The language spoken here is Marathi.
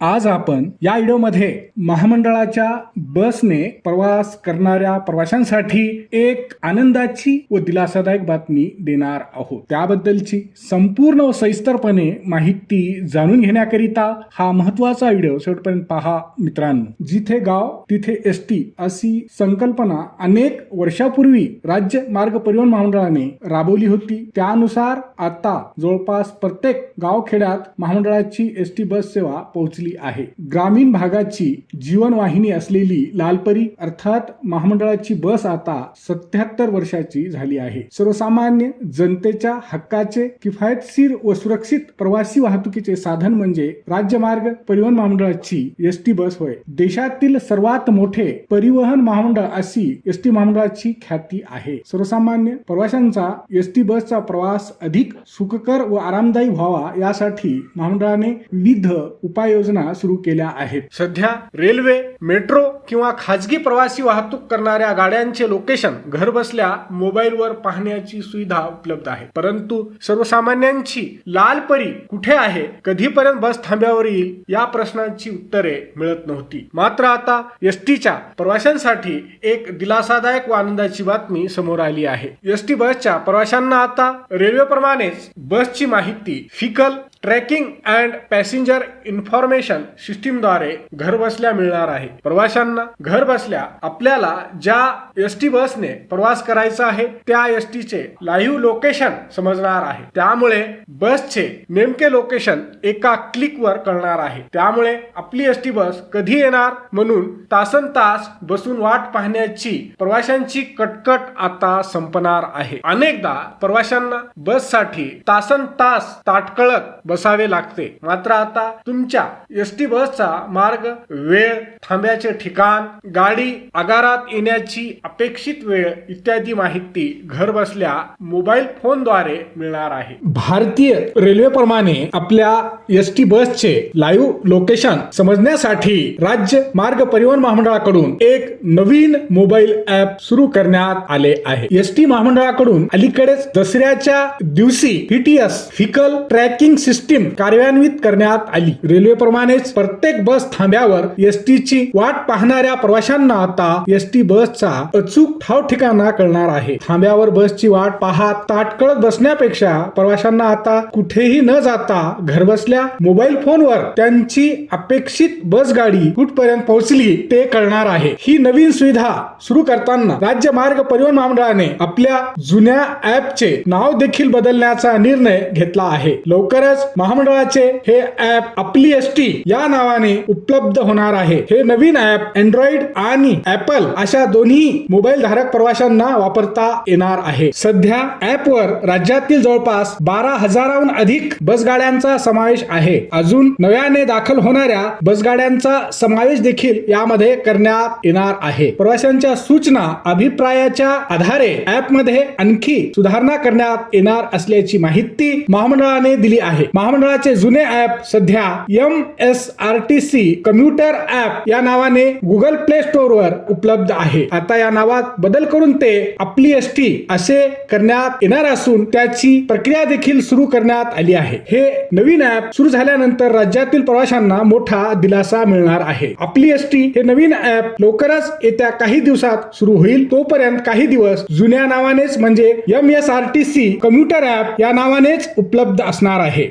आज आपण या व्हिडिओमध्ये महामंडळाच्या बसने प्रवास करणाऱ्या प्रवाशांसाठी एक आनंदाची व दिलासादायक बातमी देणार आहोत. त्याबद्दलची संपूर्ण व सविस्तरपणे माहिती जाणून घेण्याकरिता हा महत्त्वाचा व्हिडिओ शेवटपर्यंत पहा मित्रांनो. जिथे गाव तिथे एस टी अशी संकल्पना अनेक वर्षापूर्वी राज्य मार्ग परिवहन महामंडळाने राबवली होती. त्यानुसार आता जवळपास प्रत्येक गावखेड्यात महामंडळाची एस टी बस सेवा पोहोचली आहे. ग्रामीण भागाची जीवनवाहिनी असलेली लालपरी अर्थात महामंडळाची बस आता सत्याहत्तर वर्षाची झाली आहे. सर्वसामान्य जनतेच्या हक्काचे किफायतशीर व सुरक्षित प्रवासी वाहतुकीचे साधन म्हणजे राज्य मार्ग परिवहन महामंडळाची एस टी बस होय. देशातील सर्वात मोठे परिवहन महामंडळ अशी एस टी महामंडळाची ख्याती आहे. सर्वसामान्य प्रवाशांचा एस टी बसचा प्रवास अधिक सुखकर व आरामदायी व्हावा यासाठी महामंडळाने विविध उपाययोजना सुरू केल्या आहेत. सध्या रेल्वे मेट्रो किंवा खाजगी प्रवासी वाहतूक करणाऱ्या गाड्यांचे लोकेशन घरबसल्या मोबाईलवर पाहण्याची सुविधा उपलब्ध आहे. परंतु सर्वसामान्यांची लाल परी कुठे आहे? कधीपर्यंत बस थांब्यावर येईल? या प्रश्नांची उत्तरे मिळत नव्हती. मात्र आता एस टीच्या प्रवाशांसाठी एक दिलासादायक व आनंदाची बातमी समोर आली आहे. एस टी बसच्या प्रवाशांना आता रेल्वेप्रमाणेच बसची माहिती vehicle tracking and passenger information सिस्टीमद्वारे घर बसल्या मिळणार आहे. प्रवाशांना घर बसल्या आपल्याला ज्या एस टी बसने प्रवास करायचा आहे त्या एस टीचे लाईव्ह लोकेशन समजणार आहे. त्यामुळे बसचे नेमके लोकेशन एका क्लिकवर कळणार आहे. त्यामुळे आपली एस टी बस कधी येणार म्हणून तासन तास बसून वाट पाहण्याची प्रवाशांची कटकट आता संपणार आहे. अनेकदा प्रवाशांना बससाठी तासन तास ताटकळत बसावे लागते. मात्र आता तुमच्या एस टी बसचा मार्ग वेळ थांब्याचे ठिकाण गाडी आगारात येण्याची अपेक्षित वेळ इत्यादी माहिती घर बसल्या मोबाईल फोनद्वारे मिळणार आहे. भारतीय रेल्वेप्रमाणे आपल्या एस टी बसचे लाईव्ह लोकेशन समजण्यासाठी राज्य मार्ग परिवहन महामंडळाकडून एक नवीन मोबाईल ऍप सुरू करण्यात आले आहे. एस टी महामंडळाकडून अलीकडेच दसऱ्याच्या दिवशी पीटीएस व्हीकल ट्रॅकिंग सिस्टम कार्यान्वित करण्यात आली. रेल्वेप्रमाणेच प्रत्येक बस थांब्यावर एस ची वाट पाहणाऱ्या प्रवाशांना आता एस टी बसचा अचूक ठाव ठिकाणा कळणार आहे. थांब्यावर बसची वाट पाहत ताटकळत बसण्यापेक्षा प्रवाशांना आता कुठेही न जाता घरबसल्या मोबाईल फोनवर त्यांची अपेक्षित बस गाडी कुठपर्यंत पोहोचली ते कळणार आहे. ही नवीन सुविधा सुरू करताना राज्य मार्ग परिवहन महामंडळाने आपल्या जुन्या ऍपचे नाव देखील बदलण्याचा निर्णय घेतला आहे. लवकरच महामंडळाचे हे ऍप आपली एस टी या नावाने उपलब्ध होणार आहे. हे नवीन ऍप अँड्रॉइड आणि ऍपल अशा दोन्ही मोबाईल धारक प्रवाशांना वापरता येणार आहे. सध्या ऍप वर राज्यातील जवळपास बारा हजाराहून अधिक बसगाड्यांचा समावेश आहे. अजून नव्याने दाखल होणाऱ्या बसगाड्यांचा समावेश देखील यामध्ये करण्यात येणार आहे. प्रवाशांच्या सूचना अभिप्रायाच्या आधारे ऍपमध्ये आणखी सुधारणा करण्यात येणार असल्याची माहिती महामंडळाने दिली आहे. महामंडळाचे जुने ऍप सध्या M S R T C computer app या नावाने गुगल प्ले स्टोअर वर उपलब्ध आहे. आता या नावात बदल करून ते आपली एस टी असे करण्यात येणार असून त्याची प्रक्रिया देखील सुरू करण्यात आली आहे. हे नवीन ऍप सुरू झाल्यानंतर राज्यातील प्रवाशांना मोठा दिलासा मिळणार आहे. आपली एस टी हे नवीन ऍप लवकरच येत्या काही दिवसात सुरू होईल. तोपर्यंत काही दिवस जुन्या नावानेच म्हणजे M S R T C computer app या नावानेच उपलब्ध असणार आहे.